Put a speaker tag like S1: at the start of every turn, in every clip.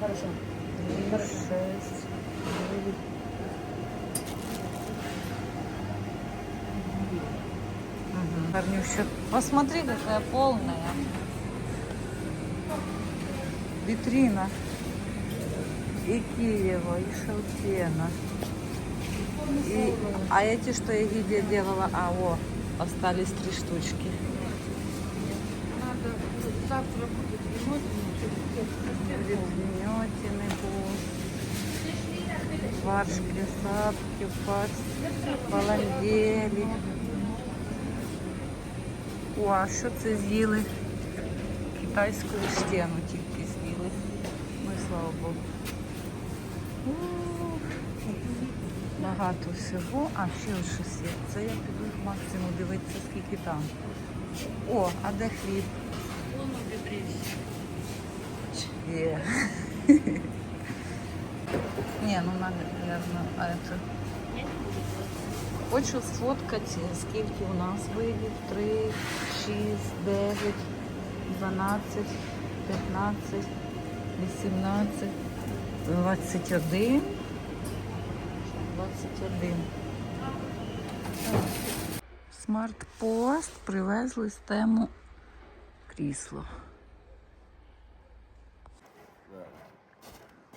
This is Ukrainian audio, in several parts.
S1: Хорошо.
S2: Три, шесть. Посмотри, какая полная. Витрина. И Киева, и Шелтена. И, а эти, что я Гидия делала, а, о, остались три штучки.
S1: Надо завтра будет ремонт.
S2: Фарш, присадки, фарш, баландєлі. О, а що це з'їли? Китайську стіну тільки з'їли. Ну і слава Богу. Ух, Багато всього. А, ще ось щось є. Це я піду максимум дивитися, скільки там. О, а де хліб?
S1: Вон у.
S2: Є. Не, ну надо, наверное, а это... Хочу сфоткати, скільки у нас видів. 3, 6, 9, 12, 15, 18, 21. 21. Смарт-пост привезли з тему крісло.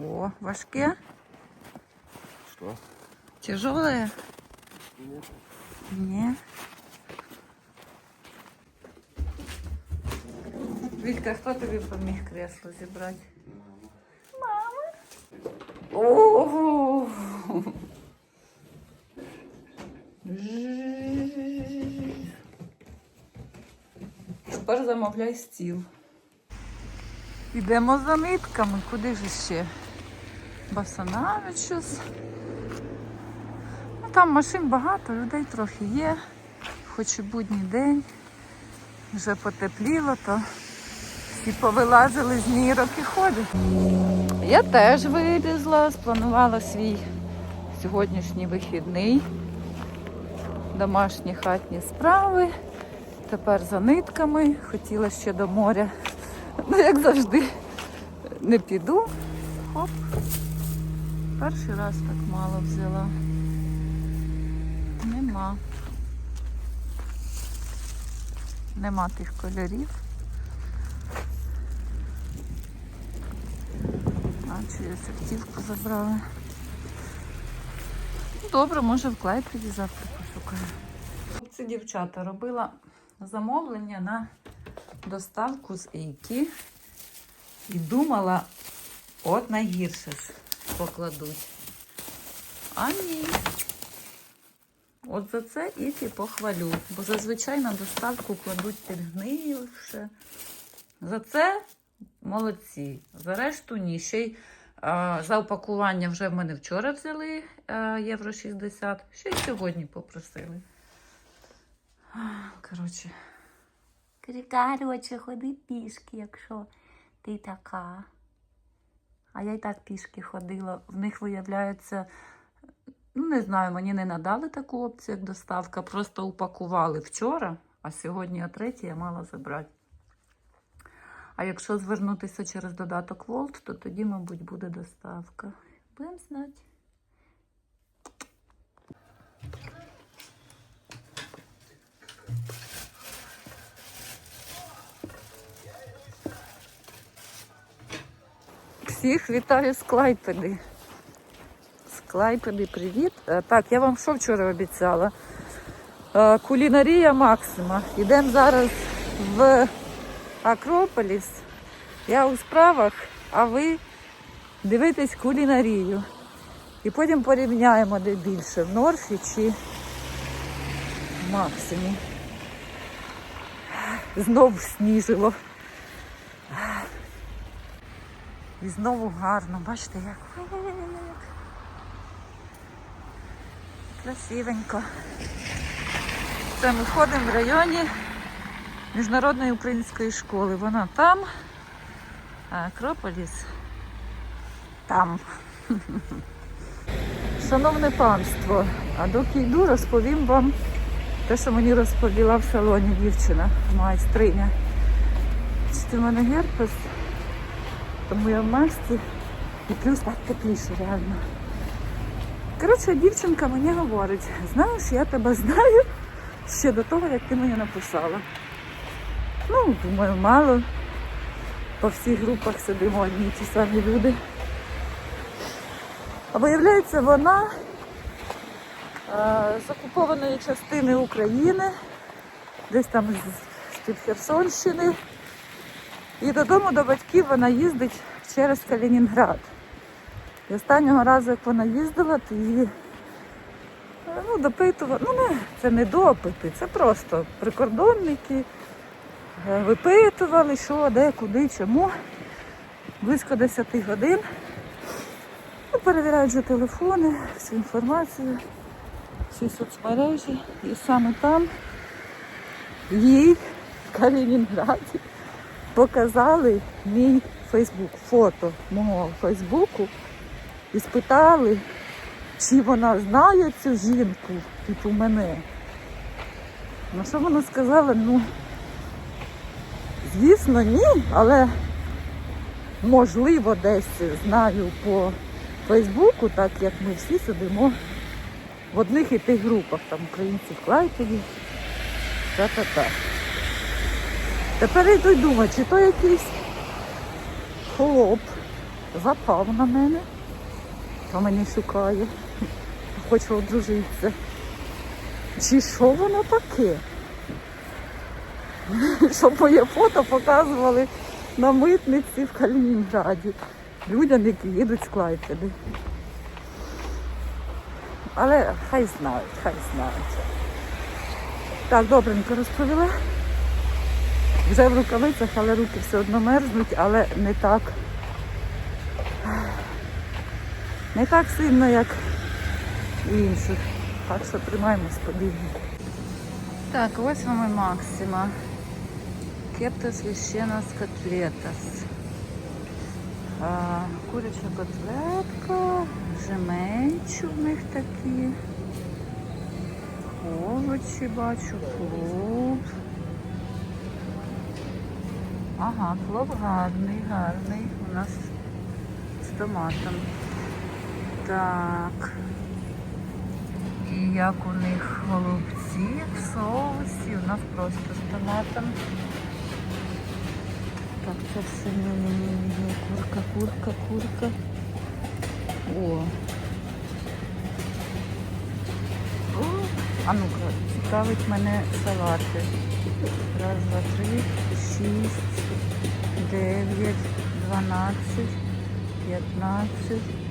S2: О, важке?
S3: Что?
S2: Тяжелое? Нет. Вітька, хто тобі поміг кресло зібрати? Мама. Ого! Тепер замовляй стіл. Йдемо за нитками. Куди ж ще? Басанавичус. Ну, там машин багато, людей трохи є. Хоч і будній день. Вже потепліло, то всі повилазили з нірок і ходять. Я теж вилізла, спланувала свій сьогоднішній вихідний. Домашні хатні справи. Тепер за нитками. Хотіла ще до моря. Ну, як завжди, не піду. Хоп. Перший раз так мало взяла. Нема. Нема тих кольорів. А чиюсь автівку забрали. Добре, може в Клайпеді завтра пошукаю. Це дівчата робила замовлення на доставку з Ейки і думала, от найгірше ж покладуть. А ні. От за це їх і похвалю. Бо зазвичай на доставку кладуть підгнивше. За це молодці. За решту ні. Ще й а, за опакування вже в мене вчора взяли а, євро 60, ще й сьогодні попросили. Коротше.
S4: Короче, ходи пішки, якщо ти така. А я й так пішки ходила. В них виявляється, ну не знаю, мені не надали таку опцію, як доставка. Просто упакували вчора, а сьогодні о третій я мала забрати. А якщо звернутися через додаток Волт, то тоді, мабуть, буде доставка. Будемо знати.
S2: Всіх вітаю з Клайпеди. Клайпеди, привіт. Е, Так, я вам що вчора обіцяла? Е, Кулінарія Максима. Йдемо зараз в Акрополіс. Я у справах, а ви дивитесь кулінарію. І потім порівняємо, де більше, в Норфі чи в Максимі. Знову сніжило. І знову гарно, бачите, як красивенько. Це ми ходимо в районі Міжнародної української школи. Вона там, а Акрополіс там. Шановне панство, а доки йду, розповім вам те, що мені розповіла в салоні дівчина, майстриня. Бачите, в мене герпес, тому я в масці І плюс так тепліше, реально. Коротше, дівчинка мені говорить, знаєш, я тебе знаю ще до того, як ти мені написала. Ну, думаю, мало. По всіх групах сидимо одні й ті самі люди. А виявляється, вона е, з окупованої частини України, десь там з-під Херсонщини. І додому до батьків вона їздить через Калінінград. І останнього разу, як вона їздила, то її ну, допитували. Ну, не, це не допити, це просто прикордонники е, випитували, що, де, куди, чому. Близько 10 годин. Ну, перевіряють же телефони, всю інформацію, всі соцмережі. І саме там їй в Калінінграді показали мій Фейсбук, фото мого Фейсбуку і спитали, чи вона знає цю жінку, типу мене. На що вона сказала, ну, звісно, ні, але можливо десь знаю по Фейсбуку, так як ми всі сидимо в одних і тих групах, там українці в Клайпеді, та-та-та. Тепер йду й думаю, чи то якийсь хлоп запав на мене, а мене шукає, хоче одружитися. Чи що воно таке? Щоб моє фото показували на митниці в Калінінграді. Людям, які їдуть з. Але хай знають, хай знають. Так, добренько розповіла. Вже в рукавицях, але руки все одно мерзнуть, але не так. Не так сильно, як у інших. Так що тримаємось подібні. Так, ось вам і Максима. Кепта священа з котлетас. Куряча котлетка, жеменчі в них такі. Овочі бачу, плов. Ага, плов гарний, гарний. У нас з томатом. Так. І як у них голубці в соусі, у нас просто з томатом. Так, це все ні-ні-ні, курка, курка, курка. О. О, а ну-ка, цікавить мене салати. Раз, два, три, шість, дев'ять, дванадцять, п'ятнадцять,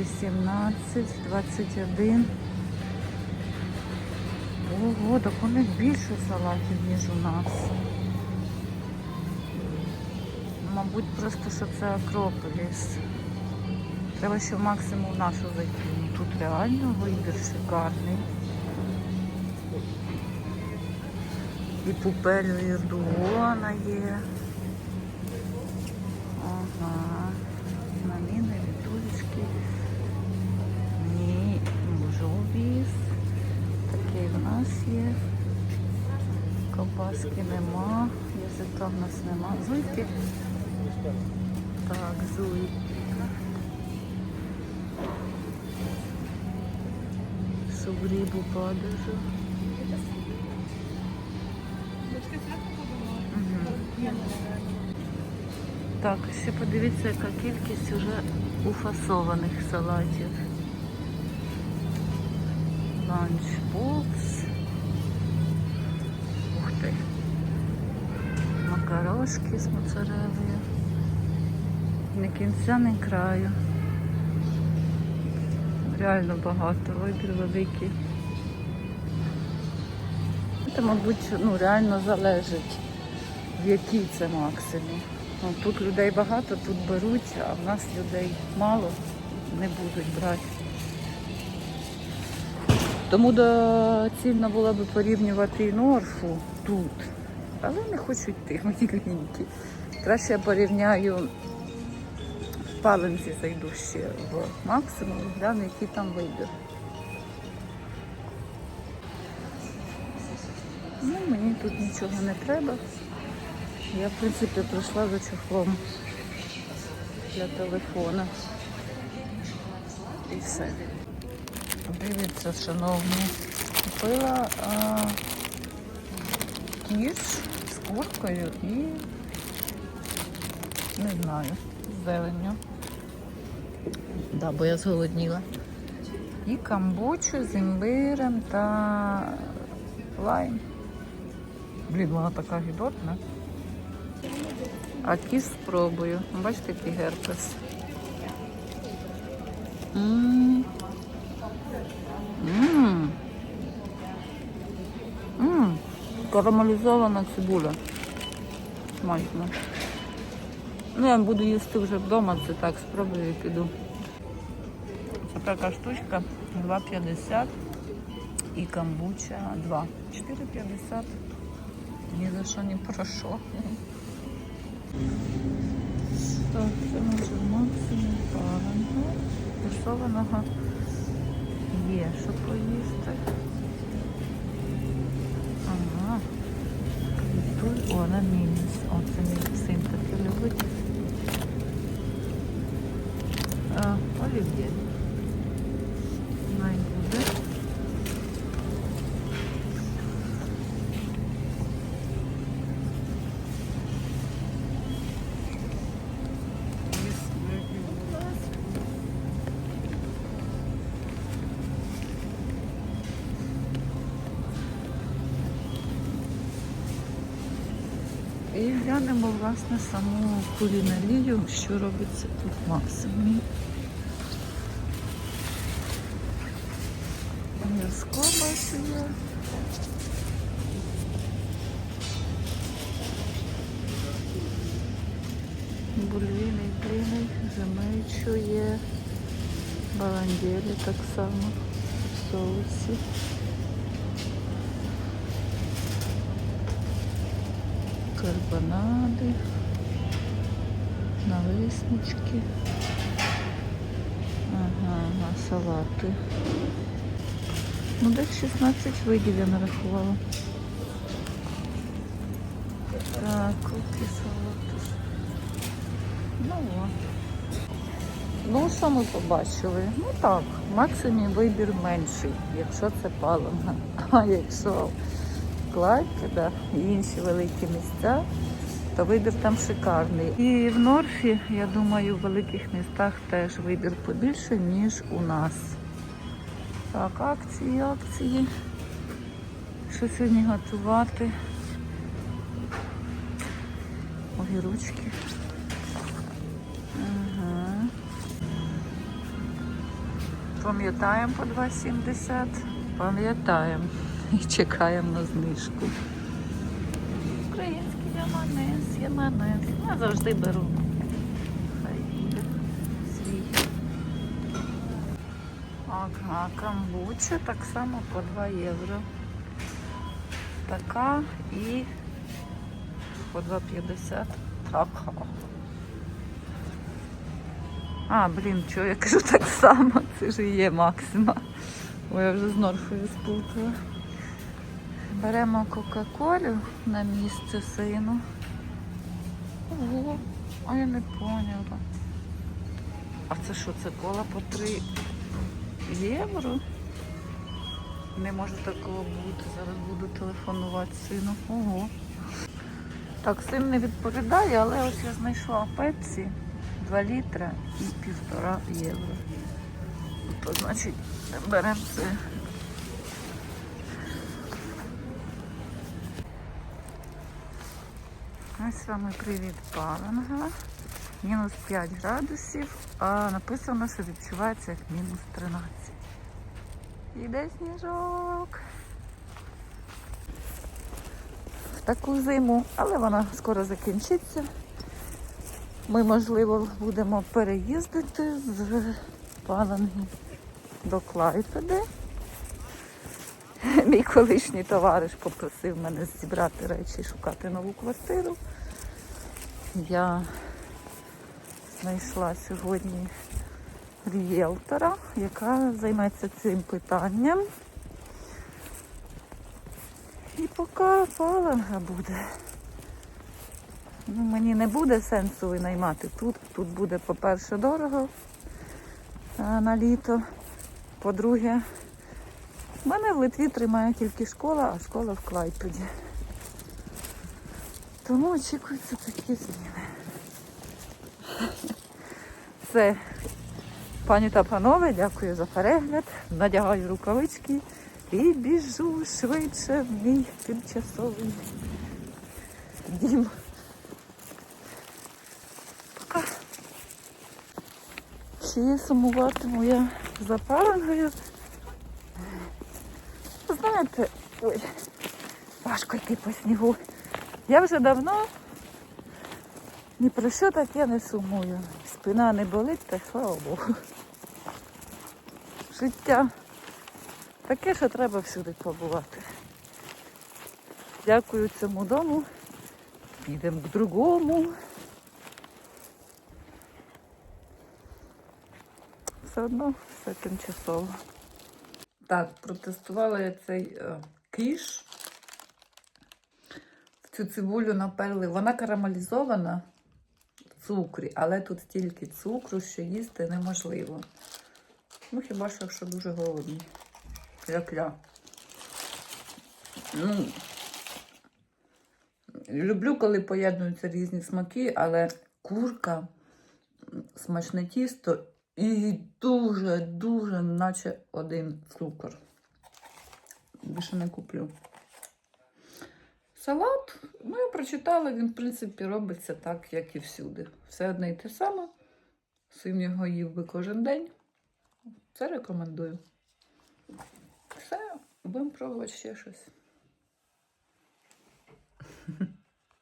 S2: вісімнадцять, двадцять один. Ого, так у них більше салатів, ніж у нас. Мабуть, просто що це Акрополіс. Треба ще максимум нашу зайти. Ну, Тут реально вибір шикарний. І пупелю Ірдуона є. Ага. Наміни, літулечки. Ні, жовіс. Такий в нас є. Ковбаски нема, язика в нас нема. Зуйки. Так, зуй. Субрібу падажу. Мгм. Так, ще подивіться, яка кількість уже уфасованих салатів. Ланчбокс. Макарошки з моцарелою. Не кінця, не краю. Реально багато, вибір великий. Це, мабуть, ну, реально залежить, в який це максимум. Ну, тут людей багато, тут беруть, а в нас людей мало, не будуть брати. Тому доцільно було б порівнювати і норфу тут. Але не хочу йти, мої клініки. Краще я порівняю в паленці зайду ще в максимум, гляну, який там вибір. Ну, мені тут нічого не треба. Я, в принципі, прийшла за чохлом. для телефона. І все. Дивіться, шановні, купила а, кіш з куркою і не знаю, з зеленню. Да, бо я зголодніла. І камбучу з імбирем та лайм. Блін, вона така гідотна. А кіс спробую. Бачите, який герпес. М. Карамелізована цибуля. Смачно. Ну, я буду їсти вже вдома, це так, спробую і піду. Це така штучка 2,50 і камбуча 2. 4,50. Ні за що не прошу. Так, це може максимум пареного, тушованого є, що поїсти. Ага. І тут, о, на мінус. О, це мій син таке любить. А, олів'є. Най буде. І глянемо, власне, саму кулінарію, що робиться тут максимумі. М'язко бачу є. Бульвіни, бліни, жемейчу є. Баландєлі так само в соусі. Карбонади, налиснички. Ага, ага, салати. Ну, десь 16 видів я нарахувала. Так, куки салату. Ну от. Ну, що ми побачили? Ну так, максимум вибір менший, якщо це паленга. А якщо Клайпеда і інші великі місця, то вибір там шикарний. І в Норфі, я думаю, в великих містах теж вибір побільше, ніж у нас. Так, акції, акції. Що сьогодні готувати? Огірочки. Ага. Пам'ятаємо по 2,70? Пам'ятаємо. І чекаємо на знижку. Український яманець, яманець. Я завжди беру. Хай буде свій. Ага, камбуча так само по 2 євро. Така і по 2,50. Така. А, блін, що я кажу так само, це ж і є максима. Ой, я вже з Норфою сплутала. Беремо Кока-Колю на місце сину. Ого, а я не поняла. А це що, це кола по 3 євро? Не може такого бути. Зараз буду телефонувати сину. Ого. Так, син не відповідає, але ось я знайшла пепсі 2 літра і півтора євро. То значить беремо це. Ось вами привіт паленга. Мінус 5 градусів, а написано, що відчувається як мінус 13. Іде сніжок. В таку зиму, але вона скоро закінчиться. Ми, можливо, будемо переїздити з паленги до Клайпеди. Мій колишній товариш попросив мене зібрати речі і шукати нову квартиру. Я знайшла сьогодні рієлтора, яка займається цим питанням. І поки паленга буде. Ну, мені не буде сенсу винаймати тут. Тут буде, по-перше, дорого на літо. По-друге, в мене в Литві тримає тільки школа, а школа в Клайпеді. Тому очікуються такі зміни. Все. Пані та панове, дякую за перегляд. Надягаю рукавички і біжу швидше в мій тимчасовий дім. Пока. Ще сумуватиму я за парангою. Знаєте, ой, важко йти по снігу. Я вже давно ні про що таке не сумую. Спина не болить, та слава Богу. Життя таке, що треба всюди побувати. Дякую цьому дому. Підемо к другому. Все одно все тимчасово. Так, протестувала я цей е, кіш. Цю цибулю наперли. Вона карамелізована в цукрі, але тут стільки цукру, що їсти неможливо. Ну, хіба що, якщо дуже голодний. Як я. Ну, люблю, коли поєднуються різні смаки, але курка, смачне тісто і дуже-дуже, наче один цукор. Більше не куплю. Салат, ну я прочитала, він, в принципі, робиться так, як і всюди. Все одне і те саме. Син його їв би кожен день. Це рекомендую. Все, будемо пробувати ще щось.